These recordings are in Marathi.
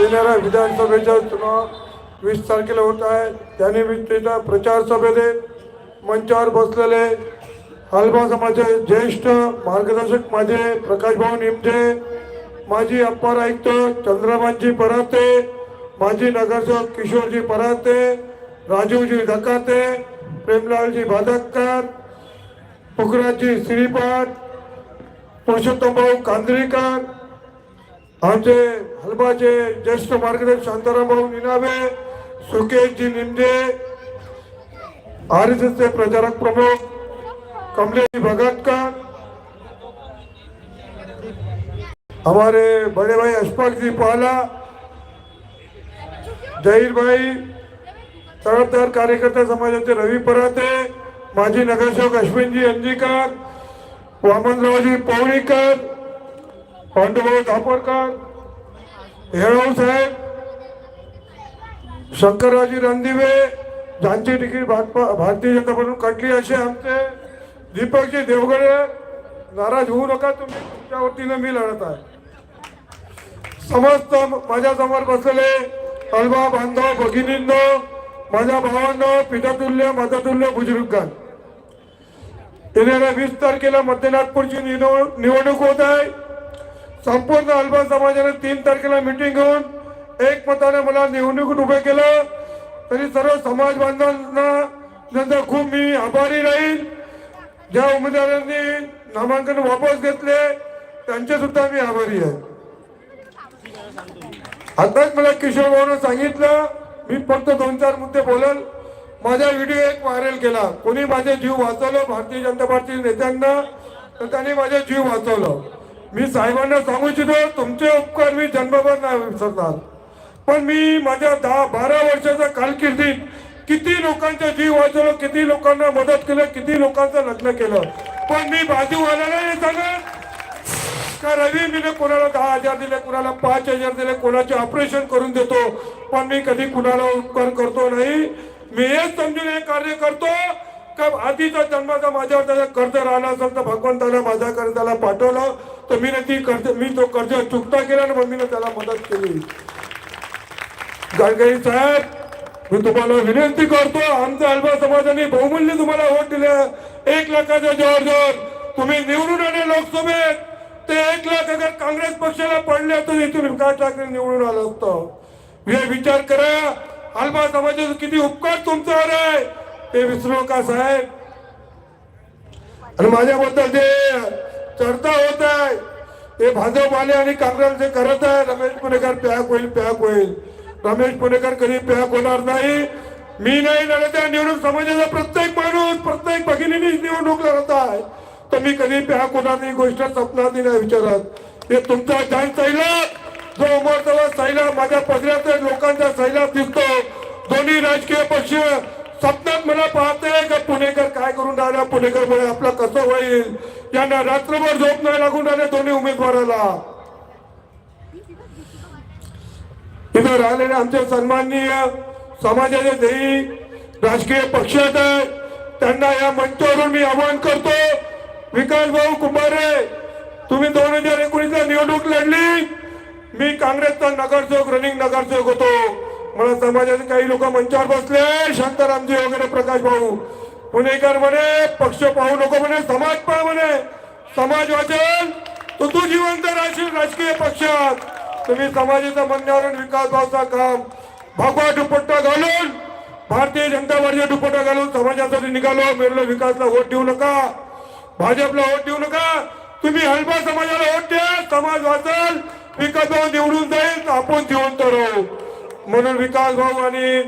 येणाऱ्या विधानसभेचा चुनाव वीस तारखेला होत आहे. त्यानिमित्ताच्या प्रचार सभेने मंचावर बसलेले हलबा समाजाचे ज्येष्ठ मार्गदर्शक माझे प्रकाशभाऊ निमजे माजी अप्पार आयुक्त चंद्रमानजी पराते माजी नगरसेवक किशोरजी पराते राजीवजी धकाते प्रेमलालजी भादक्कर पुखराजी श्रीपाद पुरुषोत्तम कांद्रीकर आमचे हलबाचे ज्येष्ठ मार्गदर्शक शांताराम भाऊ निनावे सुकेशजी निंदे आर एस एसचे प्रचारक प्रमुख कमलेश भगतकर हमारे बड़े भाई अशफाक जी पाला जहीर भाई तडफदार कार्यकर्ता समाजाचे रवी पराते माजी नगरसेवक अश्विनजी अंजीकर वामनरावजी पवणीकर पांडुभाऊ धापडकर हेळव साहेब शंकरराजी रणदिवे ज्यांची तिकीट भाजपा भारतीय जनता पार्टी काढली असे आमचे दीपकजी देवगडे नाराज होऊ नका तुम्ही तुमच्या वतीनं मी लढत आहे. समस्त माझ्यासमोर बसलेले अल्बा बांधव भगिनींनो माझ्या भावांनो पितातुल्य मातातुल्य बुजुर्गान येणाऱ्या वीस तारखेला मध्य नागपूरची निवड- निवडणूक होत आहे. संपूर्ण अल्बा समाजाने तीन तारखेला मिटिंग घेऊन एक मताने मला निवडणुकीत उभे केलं. तरी सर्व समाज बांधवांना नंतर खूप मी आभारी राहील. ज्या उमेदवारांनी नामांकन वापस घेतले त्यांचे सुद्धा मी आभारी आहे. आताच मला किशोर भाऊनं सांगितलं मी फक्त दोन चार मुद्दे बोलल. माझा व्हिडिओ एक व्हायरल केला. कोणी माझे जीव वाचवलं? भारतीय जनता पार्टी नेत्यांना. तर त्यांनी माझे जीव वाचवलं. मी साहेबांना सांगू इच्छितो तुमचे उपकार मी जन्मभर नाही विसरणार. पण मी माझ्या दहा बारा वर्षाच्या कारकिर्दीत किती लोकांचा जीव वाचवलो किती लोकांना मदत केलं किती लोकांचं लग्न केलं. पण मी बाजूवाल्याला नाही सांगत. का रवी मी कोणाला दहा हजार दिले कोणाला पाच हजार दिले कोणाचे ऑपरेशन करून देतो पण मी कधी कुणाला उपकार करतो नाही. मी हेच समजून हे कार्य करतो का आधीचा जन्माचा माझ्यावर त्याचा कर्ज राहिला असेल तर भगवंताला माझ्याकडे त्याला पाठवलं तर मी ती कर्ज मी तो कर्ज चुकता केला आणि मम्मीनं त्याला मदत केली. गडकरी साहेब मी तुम्हाला विनंती करतो आमच्या अल्बा समाजाने बहुमूल्य तुम्हाला वोट दिलं. एक लाखाच्या जोर जोर. तुम्ही निवडून आले लोकसभेत. ते एक लाख अगर काँग्रेस पक्षाला पडले तर इथून विकास ठाकरे निवडून आलं असतं. हे विचार करा. अल्बा समाजाचा किती उपकार तुमच्यावर आहे ते विसरू नका साहेब. आणि माझ्याबद्दल जे चर्चा होत आहे. ते भाजपवाले आणि काँग्रेसचे करत आहे रमेश पुणेकर पॅक होईल पॅक होईल. रमेश पुणेकर कधी पॅक होणार नाही? मी नाही लढत आहे निवडणूक समाजाचा प्रत्येक माणूस प्रत्येक भगिनीने निवडणूक लढत आहे. तर मी कधी पॅक होणार नाही गोष्ट स्वप्नात नाही विचारत. ते तुमचा जाण सैला जो उमरतला सैला माझ्या पदरात लोकांचा सैला दिसतो. दोन्ही राजकीय पक्ष स्वप्नात मला पाहते का पुणेकर काय करून राहिला? पुणेकर मुळे आपलं कसं होईल? यांना रात्रभर झोप नाही लागून राहिले दोन्ही उमेदवाराला. तिथं राहिलेले आमचे सन्माननीय समाजाचे ध्येयी राजकीय पक्ष त्यांना या मंचावरून मी आवाहन करतो विकास भाऊ कुंभारे तुम्ही दोन हजार एकोणीसला निवडणूक लढली. मी काँग्रेसचा नगरसेवक रनिंग नगरसेवक होतो. मला समाजाचे काही लोक मंचावर बसले. शांतारामजी वगैरे प्रकाश भाऊ. पुणेकर म्हणे पक्ष पाहू नको म्हणे समाज पाह म्हणे. समाज वाचन तर तू जिवंत राहशील राजकीय पक्षात. तुम्ही समाजाच्या म्हणण्यावरून विकास काम. भगवा दुपट्टा घालून भारतीय जनता पार्टीचा दुपट्टा घालून समाजासाठी निघालो. मेरलो विकासला वोट देऊ नका. भाजपला वोट देऊ नका. तुम्ही हलबा समाजाला वोट द्या. समाज वाचल विकास निवडून जाईल आपण देऊ म्हणून विकास भाऊ आणि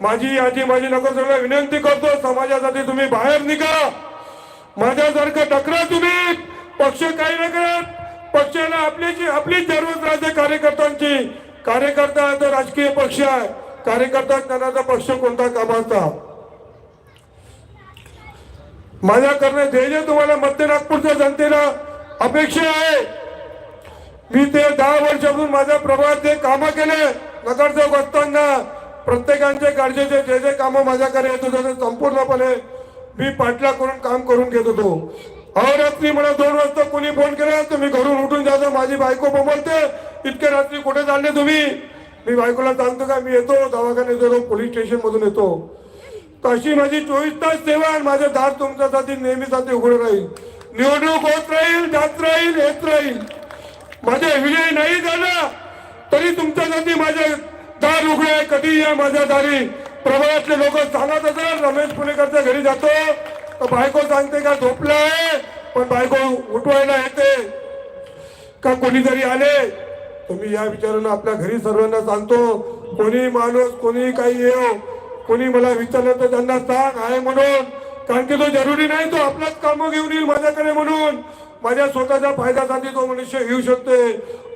माझी आजी माझी नगरसेवकला विनंती करतो समाजासाठी तुम्ही बाहेर निघा. माझ्यासारखं टकरा तुम्ही. पक्ष काही नाही करत. पक्षाला आपल्याची आपली जरूरत राहते कार्यकर्त्यांची. कार्यकर्ता तर राजकीय पक्ष आहे. कार्यकर्ता करण्याचा पक्ष कोणता कामाचा? माझ्या करणे ध्येय तुम्हाला मध्य नागपूरच्या जनतेला अपेक्षा आहे. मी ते दहा वर्षापासून माझ्या प्रभावात जे कामं केले. नगरसेवक असताना प्रत्येकांचे गरजेचे जे जे कामं माझ्याकडे येत होते ते संपूर्णपणे मी पाठला करून काम करून घेत होतो. अहो रात्री मला दोन वाजता कोणी फोन केला तर तुम्ही घरून उठून जातो माझी बायको बोलते इतक्या रात्री कुठे चालले तुम्ही? मी बायकोला सांगतो का मी येतो दवाखान्यात येतो पोलीस स्टेशन मधून येतो. तशी माझी चोवीस तास सेवा आणि माझं दार तुमच्यासाठी नेहमीसाठी उघडं राहील. निवडणूक होत राहील जात राहील येत राहील. माझे विजय नाही झाला. तरी तुमच्यासाठी माझे दार उघडे आहे. कधी या माझ्या दारी प्रभागातले लोक सांगत असेल रमेश पुणेकरच्या घरी जातो. तर बायको सांगते का झोपला आहे पण बायको उठवायला येते. का कोणीतरी आले? तुम्ही या विचारानं आपल्या घरी सर्वांना सांगतो. कोणी माणूस कोणी काही येऊ हो, कोणी मला विचारलं तर त्यांना सांग आहे म्हणून. कारण की तो जरुरी नाही तो आपलाच कामं घेऊन येईल माझ्याकडे म्हणून. माझ्या स्वतःच्या फायद्यासाठी तो मनुष्य येऊ शकते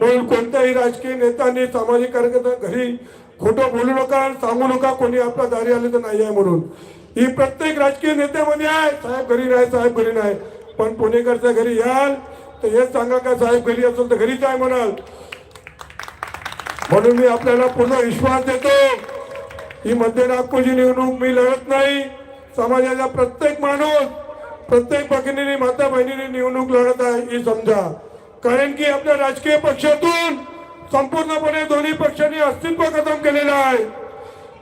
म्हणून कोणत्याही राजकीय नेत्यांनी सामाजिक कार्यकर्त्या घरी खोटं बोलू नका आणि सांगू नका कोणी आपल्या दारी आले तर नाही आहे म्हणून. ही प्रत्येक राजकीय नेत्यामध्ये आहे साहेब घरी नाही साहेब घरी नाही. पण पुणेकरच्या घरी याल तर हेच सांगा का साहेब घरी असेल तर घरीच आहे म्हणाल. म्हणून मी आपल्याला पूर्ण विश्वास देतो. ही मध्य नागपूरची निवडणूक मी लढत नाही. समाजाचा प्रत्येक माणूस प्रत्येक भगिनीने माता बहिणीने निवडणूक लढत आहे ही समजा. कारण की आपल्या राजकीय पक्षातून संपूर्णपणे दोन्ही पक्षांनी अस्तित्व खतम केलेलं आहे.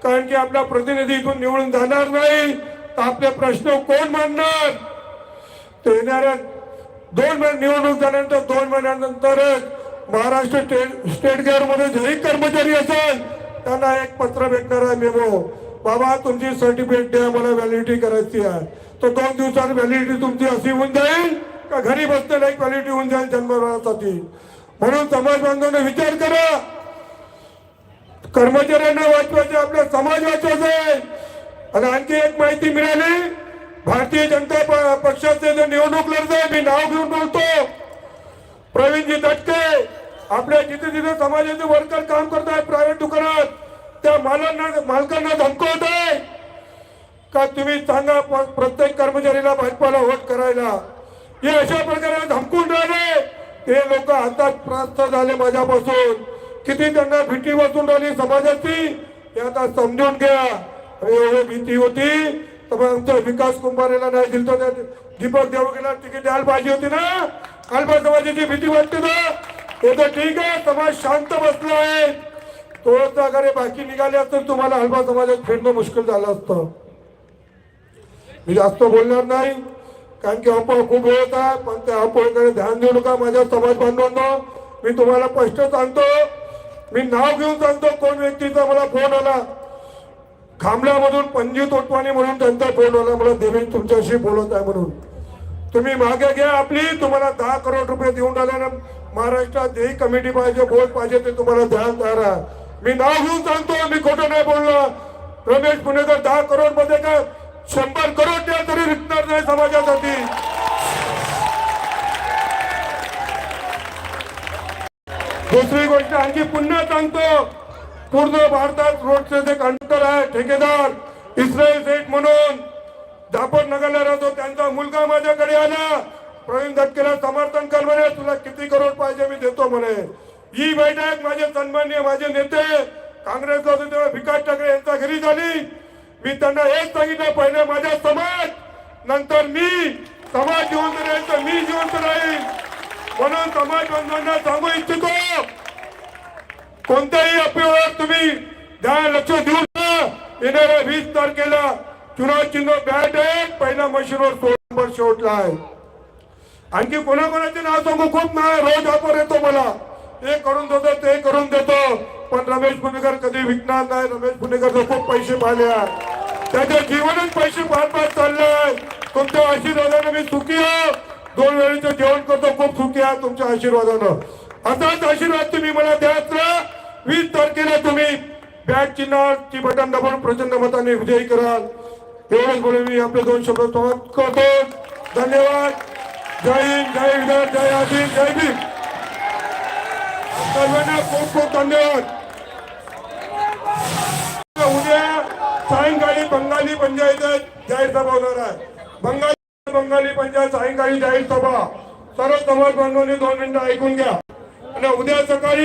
कारण की आपला प्रतिनिधी इथून निवडून जाणार नाही तर आपले प्रश्न कोण मांडणार? ते येणाऱ्या दोन महिने निवडणूक झाल्यानंतर दोन महिन्यानंतरच महाराष्ट्र स्टेट स्टेटमध्ये जरी कर्मचारी असेल त्यांना एक पत्र भेटणार आहे मेमो. बाबा तुमची सर्टिफिकेट द्या मला व्हॅलिडिटी करायची आहे. तर दोन दिवसात व्हॅलिडिटी तुमची अशी होऊन जाईल का घरी बसलेला एक व्हॅलिडिटी होऊन जाईल जन्मभरासाठी म्हणून समाज बांधवांना विचार करा. कर्मचाऱ्यांना वाचवायचे आपला समाज वाचवायचा. आहे आणि आणखी एक माहिती मिळाली. भारतीय जनता प- पक्षाचे जे निवडणूक लढत मी नाव घेऊन बोलतो. प्रवीणजी दटके आपल्या जिथे जिथे समाजाचे वर्कर काम करत आहेत प्रायव्हेट दुकानात त्या मालांना मालकांना धमकवत आहे का तुम्ही सांगा प्रत्येक कर्मचारीला भाजपाला वोट करायला? हे अशा प्रकारे धमकून राहिले. ते लोक हातात प्रास्त झाले माझ्यापासून. किती त्यांना भीती बसून राहिली समाजाची हे आता समजून घ्या. अरे एवढी भीती होती. तर मग आमच्या विकास कुंभारेला नाही दिलं तर त्या दीपक देवकेला तिकीट द्यायला पाहिजे होती ना. अल्पा समाजाची भीती वाटते ना. हे तर ठीक आहे समाज शांत बसला आहे. थोडस अगर बाकी निघाले असतील तुम्हाला अल्पा समाजात फिरणं मुश्किल झालं असतं. मी जास्त बोलणार नाही कारण की अफवा खूप होत आहे पण त्या अफवेकडे ध्यान देऊ नका माझ्या समाज बांधवांनो. मी तुम्हाला स्पष्ट सांगतो मी नाव घेऊन सांगतो कोण व्यक्तीचा मला फोन आला. खांबल्यामधून पणजी तोटवाणी म्हणून त्यांचा फोन आला मला देवेंद्र तुमच्याशी बोलत आहे म्हणून. तुम्ही मागे घ्या आपली तुम्हाला दहा करोड रुपये देऊन राहिल्यानं महाराष्ट्रात जे कमिटी पाहिजे बोर्ड पाहिजे ते तुम्हाला ध्यान द्या आहे मी नाव घेऊन सांगतो मी खोटं नाही बोललो. रमेश पुणेकर दहा करोडमध्ये का शंभर करोड द्या तरी विकणार नाही समाजासाठी. दुसरी गोष्ट आणखी पुन्हा सांगतो. पूर्ण भारतात रोडचे जे कंडक्टर आहे ठेकेदार इस्रायल सेठ म्हणून दापट नगरला राहतो त्यांचा मुलगा माझ्याकडे आला. प्रवीण दटकेला समर्थन कर म्हणे तुला किती करोड पाहिजे मी देतो म्हणे. ही बैठक माझे सन्मान्य माझे नेते काँग्रेस होते तेव्हा विकास ठाकरे यांच्या घरी झाली. मी त्यांना हेच सांगितलं पहिले माझा समाज नंतर मी. समाज जिवंत राहील तर मी जिवंत राहील. म्हणून समाज बांधवांना सांगू इच्छितो कोणत्याही अफवेवर तुम्ही ध्यान लक्ष देऊ नका. येणाऱ्या वीस तारखेला चुनाव चिन्ह बॅट आहे. पहिला मशीनवर सोळा नंबर शेवटला आहे. आणखी कोणाकोणाचे नाव सांगू? खूप ना रोज ऑफर येतो मला. ते करून देतो ते करून देतो. पण रमेश पुणेकर कधी विकणार नाही. रमेश पुणेकर खूप पैसे पाहिले त्याच्या जीवनच पैसे पाहत पाहत चाललंय. तुमच्या आशीर्वादानं मी सुखी आहे. दोन वेळेचं जेवण करतो खूप सुखी आहे तुमच्या आशीर्वादानं. असाच आशीर्वाद तुम्ही मला द्याच राहा वीस तारखेला तुम्ही बॅट चिन्हाची बटन दाबून प्रचंड मताने विजयी कराल. एवढंच बोलून मी आपले दोन शब्द समाप्त करतो. धन्यवाद. जय हिंद जय विधान जय आशिष जय भीम. सर्वांना खूप खूप धन्यवाद. उद्या सायंकाळी बंगाली पंचायत जाहीर सभा होणार आहे. बंगाली बंगाली पंचायत सायंकाळी जाहीर सभा. सर्व समाज बांधवांनी दोन मिनिटं ऐकून घ्या. आणि उद्या सकाळी